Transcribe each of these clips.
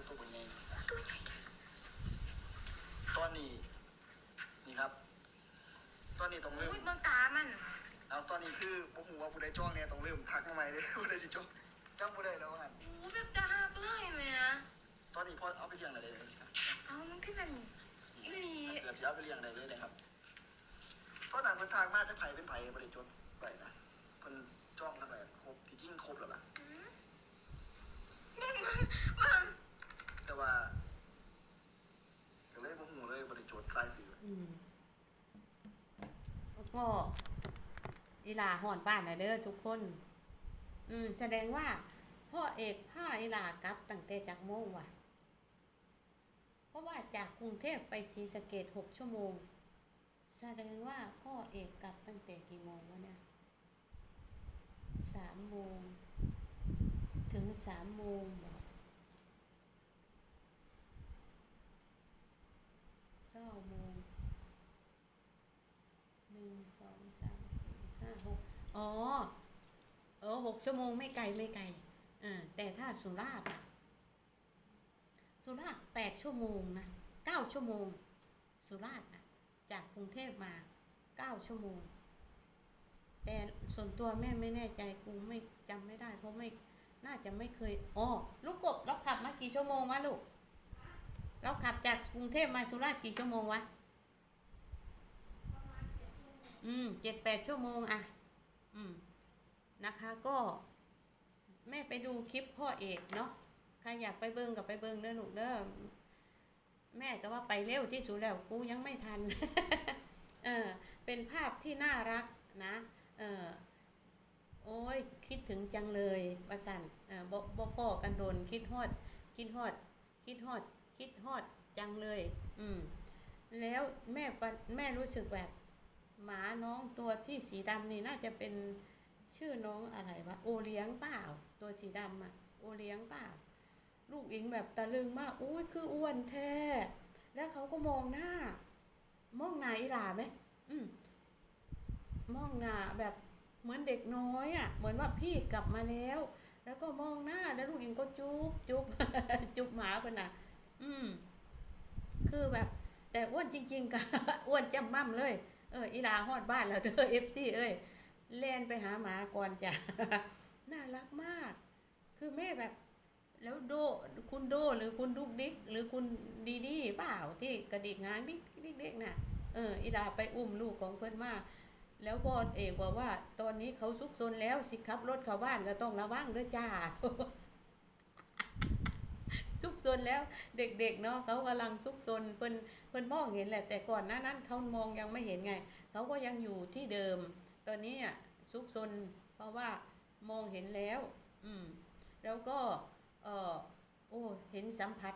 มือลงมาคือตัวบนใหญ่ตอนนี้ นี่ครับ ตอนนี้ต้องเริ่มอุ้ยเบิ่งตามันเอาตอนนี้คือบ่ฮู้ว่าผู้ใดจ้องเนี่ยต้องเริ่มทักมาใหม่เด้ผู้ใดสิจ้องจำบ่ได้แล้วอะอู้แบบตาหักเลยแม่ตอนนี้พอเอาไปเลี้ยงได้เลยครับเอามันขึ้นแบบนี้อีหลีเกิดสิเอาไปเลี้ยงได้เลยนะครับตอนนั้นเพิ่นทางมาจากไผเป็นไผบ่ได้จดไว้นะเพิ่นจ้องกันไว้ครบที่จริงครบแล้วล่ะ เบิ่งเบิ่งเบิ่ง แต่ว่าก็เลยบ่ฮู้เลยบ่ได้จดรายชื่อ อืมแล้ว ก็อีหลาหอนบ้านนะเด้อทุกคน อืมแสดงว่า พ่อเอกพาอีหลากลับตั้งแต่จากโมงว่ะ เพราะว่าจากกรุงเทพไปศรีสะเกดหกชั่วโมง แสดงว่าพ่อเอกกลับตั้งแต่กี่โมงวะเนี่ยสามโมง ถึงสามโมงบอกเก้าโมงหนึ่งสองสามสี่ห้าหก อ๋อ เออหกชั่วโมงไม่ไกลไม่ไกลอ่าแต่ถ้าสุราษฎร์สุราษฎร์แปดชั่วโมงนะเก้าชั่วโมง สุราษฎร์อะจากกรุงเทพมาเก้าชั่วโมง แต่ส่วนตัวแม่ไม่แน่ใจกูไม่จำไม่ได้ เพราะไม่น่าจะไม่เคยอ๋อลูกกบเราขับมากี่ชั่วโมงวะลูกเราขับจากกรุงเทพมาสุราษฎร์กี่ชั่วโมงวะอืมเจ็ดแปดชั่วโมงอะ อืมนะคะก็ แม่ไปดูคลิปพ่อเอกเนาะใครอยากไปเบิงกับไปเบิงเด้อหนูกเด้อแม่ก็ว่าไปเร็วที่สุดแล้วกูยังไม่ทัน เออ เป็นภาพที่น่ารักนะ เออโอ้ย คิดถึงจังเลยว่าสันเออบ่บ่พ่อกันโดนคิดฮอด คิดฮอด คิดฮอด คิดฮอดจังเลย อืม แล้วแม่แม่รู้สึกแบบ หมาน้องตัวที่สีดำนี่น่าจะเป็นชื่อน้องอะไรวะโอเลี้ยงเปล่า ตัวสีดำอะโอเลี้ยงเปล่า ลูกอิงแบบตะลึงมากอุ้ยคืออ้วนแท้แล้วเขาก็มองหน้า มองหน้าอีหลาไหมอืมมองหน้าแบบเหมือนเด็กน้อยอะเหมือนว่าพี่กลับมาแล้ว แล้วก็มองหน้าแล้วลูกอิงก็จุ๊บจุ๊บจุ๊บหมาเพิ่นน่ะ อืม คือแบบ แต่อ้วนจริง ๆกะอ้วนจำมั่มเลย เอออีลาฮอดบ้านแล้วเด้อเอฟซีเอ้ยเล่นไปหาหมาก่อนจ้ะน่ารักมาก คือแม่แบบ แล้วโดคุณโดหรือคุณดุกดิกหรือคุณดีดีเปล่าที่กระดิกงานดิกดิกดิกน่ะเอออีดาไปอุ้มลูกของเพื่อนมาแล้วบอลเอกบอกว่า ตอนนี้เขาซุกซนแล้วสิขับรถเข้าบ้านก็ต้องระวังด้วยจ้า ซุกซนแล้วเด็กๆเนาะเขากำลังซุกซนเพิ่นเพิ่นมองเห็นแหละ แต่ก่อนหน้านั้นเขามองยังไม่เห็นไงเขาก็ยังอยู่ที่เดิม ตอนนี้อะซุกซนเพราะว่ามองเห็นแล้ว อืม แล้วก็เออโอ้เห็นสัมผัส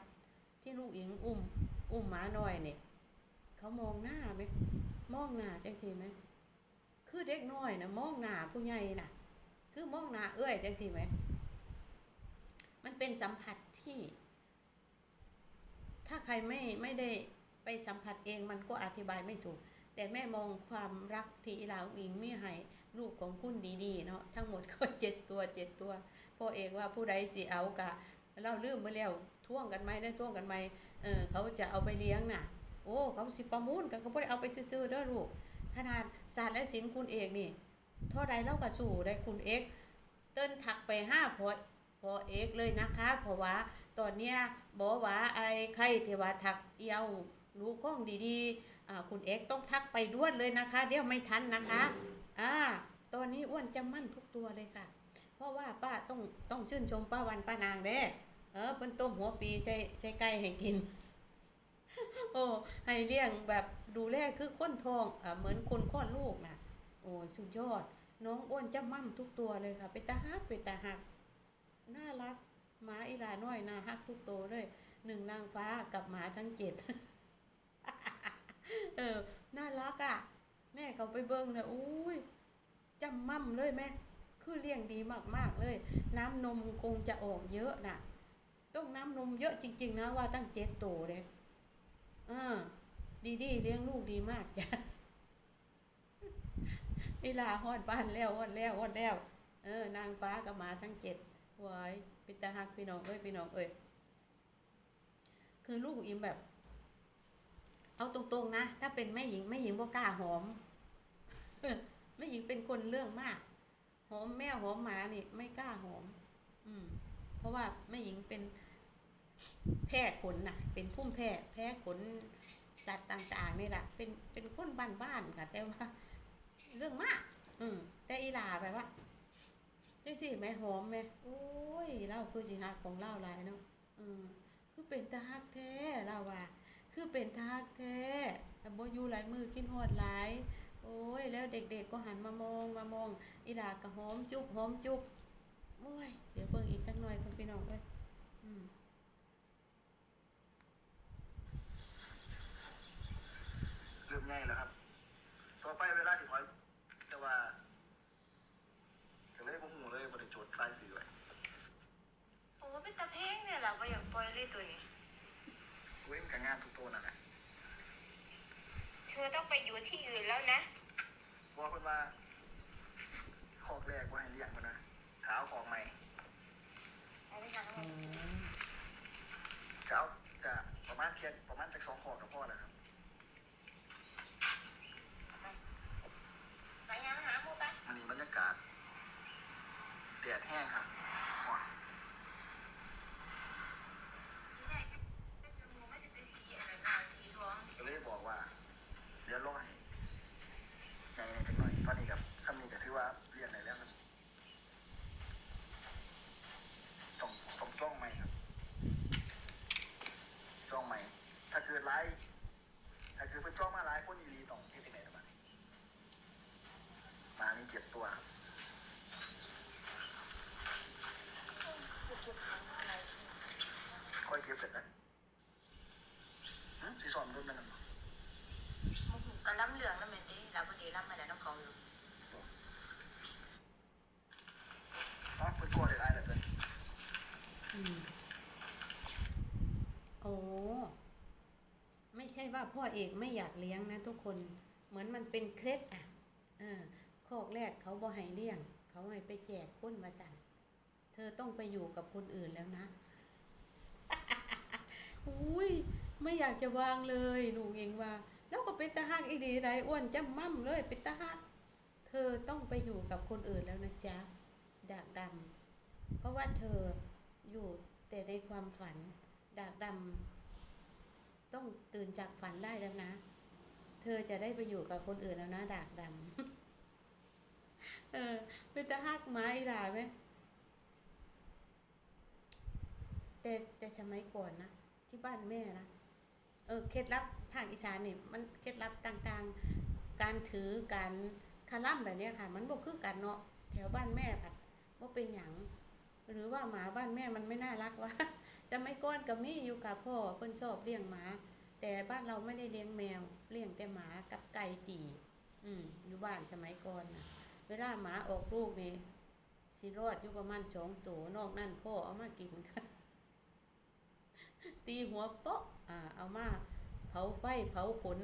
ที่ลูกอิงอุ้ม อุ้มหมาหน่อยเนี่ยเขามองหน้าไหมมองหน้าจังสิไหมคือเด็กน้อยนะมองหน้าผู้ใหญ่น่ะ คือมองหน้าเอ้ยจังสิไหมมันเป็นสัมผัสที่ ถ้าใครไม่ไม่ได้ไปสัมผัสเองมันก็อธิบายไม่ถูก แต่แม่มองความรักที่ลาวอิงมีให้ลูกของคุณดีๆเนาะทั้งหมดก็เจ็ดตัวเจ็ดตัวพ่อเอกว่าผู้ใดสิเอากะเราลืมไปแล้วท่วงกันไหมได้ท่วงกันไหมเออเขาจะเอาไปเลี้ยงน่ะ โอ้เขาสิประมูลกันก็บ่ได้เอาไปซื้อๆเด้อลูกขนาดศาสตร์และศิลป์คุณเอกนี่เท่าใดเล่ากับสู่ได้คุณเอกเติ้นถักไปห้าพอ พอเอกเลยนะคะ เพราะว่าตอนเนี้ยบอกว่าไอ้ใครที่ว่าถักเอียวรู้ก้องดีๆคุณเอกต้องทักไปด้วนเลยนะคะ เดี๋ยวไม่ทันนะคะอ่าตอนนี้อ้วนจำมั่นทุกตัวเลยค่ะ เพราะว่าป้าต้องต้องชื่นชมป้าวันป้านางเด้เออเพิ่นต้มหัวปีใส่ใส่ไก่ให้กิน โอ้ให้เลี้ยงแบบดูแลคือคนทองอ่าเหมือนคนคลอดลูกนะโอ้สุดยอด น้องอ้วนจำมั่มทุกตัวเลยค่ะ เป็นตาฮักเป็นตาฮัก น่ารักหมาอีลาน้อยน่าฮักทุกตัวเลยหนึ่งนางฟ้ากับหมาทั้งเจ็ดเออ น่ารักอะ แม่เขาไปเบิ้งเลยอุ้ยจำมั่มเลยแม่ คือเลี้ยงดีมากๆเลย น้ำนมคงจะออกเยอะน่ะ ต้มน้ำนมเยอะจริง ๆ นะว่าตั้งเจ็ดโตเลยอ่าดีดีๆเลี้ยงลูกดีมากจ้ะเวลาฮอดบ้านแล้วฮอดแล้วฮอดแล้ว เออ นางฟ้าก็มาทั้งเจ็ด วายปิตาฮักพี่น้องเอ้ยพี่น้องเอ้ยคือลูกอิมแบบ เอาตรงๆนะ ถ้าเป็นแม่หญิงแม่หญิงบ่กล้าหอมแม่หญิงเป็นคนเรื่องมาก หอมแม่หอมหมานี่ ไม่กล้าหอม อืม เพราะว่าแม่หญิงเป็นแพ้ขนน่ะ เป็นพุ่มแพ้แพ้ขนสัตว์ต่างๆนี่แหละเป็นเป็นคนบ้านๆค่ะ แต่ว่า เรื่องมาก อืมแต่อีลาแบบว่า จังสิแม่หอมแม่โอ้ยเล่าคือสิฮักของเล่าหลายเนาะอืมคือเป็นตาฮักแท้เล่าว่า คือเป็นตาฮักแท้แต่บ่อยู่หลายมือกินฮอดหลาย โอ้ย แล้วเด็กๆก็หันมามองมามอง อีหลาก็หอมจุบหอมจุบโอ้ย เดี๋ยวเบิ่งอีกสักหน่อยคุณพี่น้องเอ้ยอืมเริ่มง่ายแล้วครับ ต่อไปเวลาที่ถอย แต่ว่าก็เลยบ่ฮู้เลยบ่ได้โจทย์คลายสื่อไว้ โอ้ เป็นตะเพงเนี่ยแหละว่าอยากปล่อยเลยตัวนี้เว้นกับงานทุกตัวนั่นแหละเธอต้องไปอยู่ที่อื่นแล้วนะ เพราะว่าเพิ่นว่าคอกแรกว่าให้เลี้ยงเพิ่นนะถ้าเอาของใหม่เอาไปทางอ๋นู้นอจะเอาจะประมาณแค่ประมาณจากสองขอกับพ่อนะครับไปยังหาหมูปะอันนี้บรรยากาศแดดแห้งครับหอด ที่ไหนก็จะมูไม่จะเป็นสีอะไรนะสีทอง ก็เลยบอกว่า เดี๋ยวรอให้ใหญ่ในจังหน่อยตอนนี้กับซ้ำนี่ก็ถือว่าเรียนได้แล้วครับต้องต้องจ้องใหม่ครับจ้องใหม่ ถ้าเกิดไลฟ์ถ้าเกิดเป็นจ้องมาไลฟ์คนอีรีต้องที่ที่ไหนประมาณนี้มานี่เจ็บตัวครับ ค่อยเก็บเสร็จแล้วสีสอนรุ่นนั้นน่ะก็ล้ำเหลืองแล้วเหมือนดิเราพอดีล้ำมาแล้วน้องเขาอยู่เนาะเป็นตัวเด็ดได้เลยเต้นอืมโอ้ไม่ใช่ว่าพ่อเอกไม่อยากเลี้ยงนะทุกคน เหมือนมันเป็นเคล็ดอะเออคอกแรกเขาบ่ให้เลี้ยง เขาให้ไปแจกคนมาสั่นเธอต้องไปอยู่กับคนอื่นแล้วนะ อุ้ยไม่อยากจะวางเลยหนูเองว่า แล้วก็เป็นตาฮักอีดีไรอ้วนจำมั่มเลยเป็นตาฮักเธอต้องไปอยู่กับคนอื่นแล้วนะจ๊ะดากดำเพราะว่าเธออยู่แต่ในความฝัน ดากดำต้องตื่นจากฝันได้แล้วนะ เธอจะได้ไปอยู่กับคนอื่นแล้วนะ ดากดำเออเป็นตาฮักหมาอีหลาไหมแต่แต่สมัยก่อนนะ ที่บ้านแม่นะเออเคล็ดลับภาคอีสานนี่มันเคล็ดลับต่างๆ การถือการคาร่ำแบบนี้ค่ะ มันบ่คือกันเนาะแถวบ้านแม่ผัดว่าเป็นหยังหรือว่าหมาบ้านแม่มันไม่น่ารักวะจะไม่ก้อนกับมี่อยู่กับพ่อเพิ่นชอบเลี้ยงหมา แต่บ้านเราไม่ได้เลี้ยงแมว เลี้ยงแต่หมากับไก่ตีอืมอยู่บ้านสมัยก่อนนะเวลาหมาออกลูกนี่สิรอดอยู่ประมาณสองตัวนอกนั่นพ่อเอามากินค่ะ ตีหัวโป๊ะอ่าเอามาเผาไฟเผาขน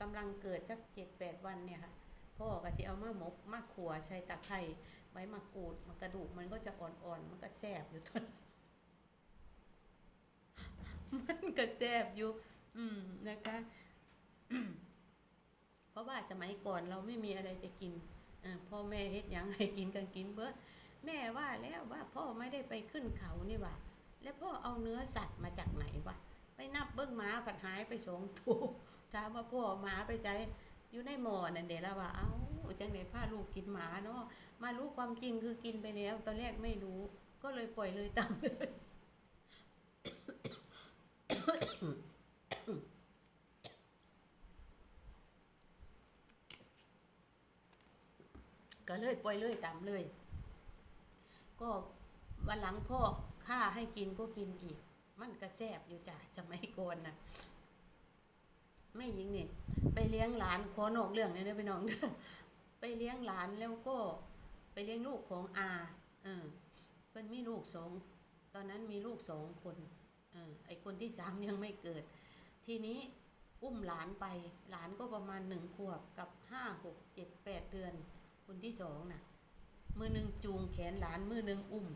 กำลังเกิดสักเจ็ดแปดวันเนี่ยค่ะพ่อก็สิเอามาหมกมาขัวใส่ตะไคร้ใบมะกรูดมันกระดูกมันก็จะอ่อนๆ มันก็แสบอยู่ตอนมันก็แสบอยู่ อืมนะคะเพราะว่าสมัยก่อนเราไม่มีอะไรจะกินอพ่อแม่เฮ็ดยังให้กินกันกินเบิดแม่ว่าแล้วว่าพ่อไม่ได้ไปขึ้นเขานี่หว่า แล้วพ่อเอาเนื้อสัตว์มาจากไหนวะไปนับเบิ้งหมาผัดหายไปสองตัวถามว่าพ่อเอาหมาไปใจอยู่ในหม้อนั่นเดี๋ยวละว่า เอ้าจังไหนพาลูกกินหมาเนาะมารู้ความจริงคือกินไปแล้ว ตอนแรกไม่รู้ ก็เลยปล่อยเลยตามเลยก็เลยปล่อยเลยตามเลย ก็วันหลังพ่อ ข้าให้กินก็กินอีก มันก็แซบอยู่จ้ะสมัยก่อนนะแม่หญิงนี่ไปเลี้ยงหลานขอนอกเรื่องเนี่ยไปน้องเด้อไปเลี้ยงหลานแล้วก็ไปเลี้ยงลูกของอาเออเพิ่นมีลูกสองตอนนั้นมีลูกสองคนเออไอคนที่สามยังไม่เกิด ทีนี้อุ้มหลานไป หลานก็ประมาณหนึ่งขวบกับห้าหกเจ็ดแปดเดือน คนที่สองน่ะ มือหนึ่งจูงแขนหลานมือหนึ่งอุ้ม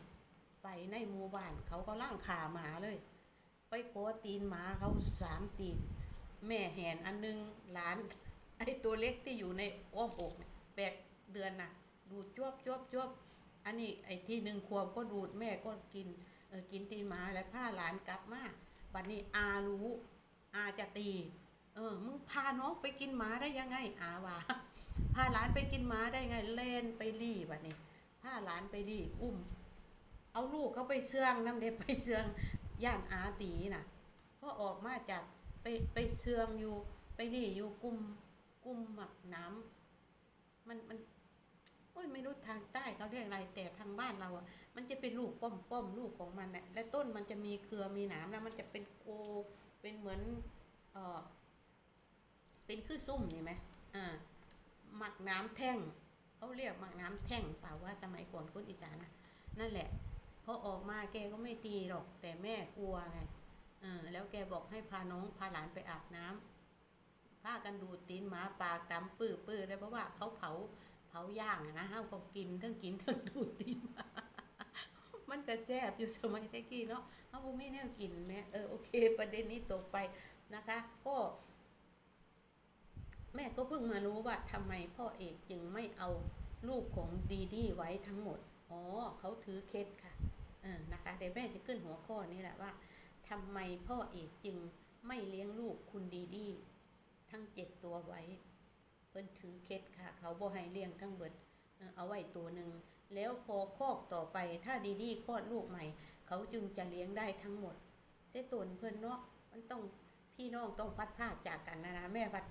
ไปในหมู่บ้านเขาก็ล่างขาหมาเลย ไปขอตีนหมาเขาสามตีน แม่แหนอันหนึงหลานไอตัวเล็กที่อยู่ในอ้อมอกแปดเดือนน่ะ ดูดจวบจวบจวบอันนี้ไอ้ที่หนึ่งขวบก็ดูดแม่ก็กินเออกินตีนหมาแล้วพาหลานกลับมาบัดนี้อารู้อาจะตี เออมึงพาน้องไปกินหมาได้ยังไง อาว่าพาหลานไปกินหมาได้ไงเล่นไปรีบัดนี้พาหลานไปรีอุ้ม เอาลูกเขาไปเสื่องน้ำเด็ไปเสื่องย่านอาตีน่ะพอออกมาจากไปไปเสื่องอยู่ ไปรีอยู่กลุ่มกลุ่มหมักน้ำมันมันโอ้ยไม่รู้ทางใต้เขาเรียกอะไรแต่ทางบ้านเราอะ มันจะเป็นลูกป้อมป้อมลูกของมันน่ะและต้นมันจะมีเครือมีหนามแล้วมันจะเป็นโกเป็นเหมือนเออเป็นคือซุ่มนี่ไหมอ่าหมักน้ำแท่งเขาเรียกหมักน้ำแท่งเปล่าว่าสมัยก่อนคนอีสานนั่นแหละ อออกมาแกก็ไม่ตีหรอก แต่แม่กลัวไงเออแล้วแกบอกให้พาน้องพาหลานไปอาบน้ำพากันดูดตีนหมาปากดำปื้อปื้อเลยเพราะว่าเขาเผาเผาย่างอะนะเฮาก็กินทั้งกินทั้งดูดตีนหมามันก็แซ่บอยู่สมัยตะกี้เนาะเฮาบ่มีแนวกินแม่เออโอเค ประเด็นนี้ตกไปนะคะ ก็ แม่ก็เพิ่งมารู้ว่าทำไมพ่อเอกจึงไม่เอาลูกของดีดีไว้ทั้งหมด อ๋อเขาถือเคสค่ะ นะคะเดี๋ยวแม่จะขึ้นหัวข้อนี้แหละว่าทำไมพ่อเอกจึงไม่เลี้ยงลูกคุณดีดีทั้งเจ็ดตัวไว้ เพิ่นถือเคสค่ะ เขาบ่ให้เลี้ยงทั้งเบิดเอาไว้ตัวหนึ่งแล้วพอคอกต่อไปถ้าดีดีคลอดลูกใหม่ เขาจึงจะเลี้ยงได้ทั้งหมด เสยตนเพิ่นเนาะมันต้องพี่น้องต้องพัดภาจากกันนะนะแม่พัด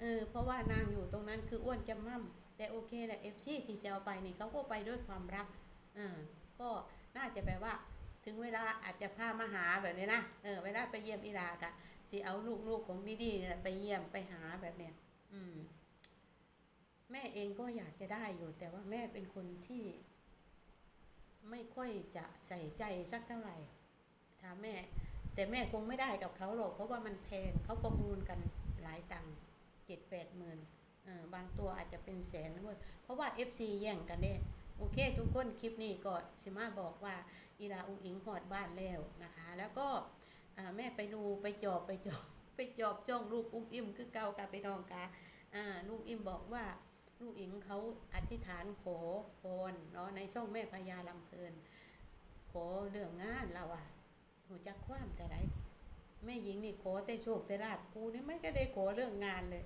เออเพราะว่านางอยู่ตรงนั้นคืออ้วนจะมั่มแต่โอเคแหละเอฟซีที่จะเอาไปนี่เขาก็ไปด้วยความรักเออก็ น่าจะแปลว่า ถึงเวลาอาจจะพามาหาแบบนี้นะเออเวลาไปเยี่ยมอีลากะสิเอาลูกๆของดีๆเนี่ยไปเยี่ยมไปหาแบบเนี้ยอืม แม่เองก็อยากจะได้อยู่ แต่ว่าแม่เป็นคนที่ ไม่ค่อยจะใส่ใจสักเท่าไหร่ถามแม่ แต่แม่คงไม่ได้กับเขาหรอกเพราะว่ามันแพงเขาประมูลกันหลายตังค์เจ็ดแปดหมื่นเออบางตัวอาจจะเป็นแสนด้วยเพราะว่า FC แย่งกันเนี่ย โอเคทุกคนคลิปนี้ก็ชิมาบอกว่าอีลาอุงอิงหอดบ้านแล้วนะคะ แล้วก็แม่ไปดูไปจอบไปจอบไปจอบจ้องลูกอุ้มอิ่มคือเก่ากับไปนองกาอ่าลูกอิ่มบอกว่าลูกอิงเขาอธิษฐานขอพรเนาะในช่องแม่พญาลำเพลินขอเรื่องงานเราอะหูจักความแต่ไรแม่หญิงนี่ขอแต่โชคแต่ลาบกูนี่ไม่ก็ได้ขอเรื่องงานเลย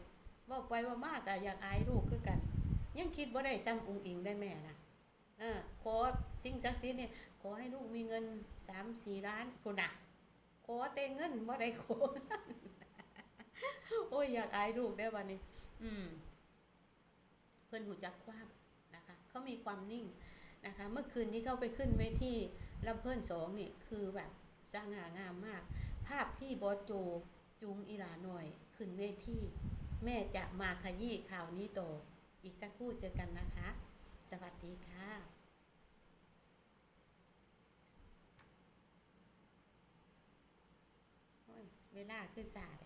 บอกไปว่ามากอะอยากอายลูกคือกัน ยังคิดว่าได้ซ้ำองค์อิงได้แม่นะ เออขอจริงสักทีเนี่ยขอให้ลูกมีเงินสามสี่ล้านคนน่ะขอแต่เงินว่าได้ขอโอ้ยอยากอายลูกได้วันนี้ อืม เพื่อนหูจักความนะคะ เขามีความนิ่งนะคะ เมื่อคืนที่เขาไปขึ้นเวทีลำเพื่อนสองนี่คือแบบสง่างามมาก ภาพที่บอสโจจูงอีหลาหน่อย ขึ้นเวทีแม่จะมาขยี้ข่าวนี้ต่ออีกสักครู่เจอกันนะคะ สวัสดีค่ะ้ยเวลาคือสาแต่ว่า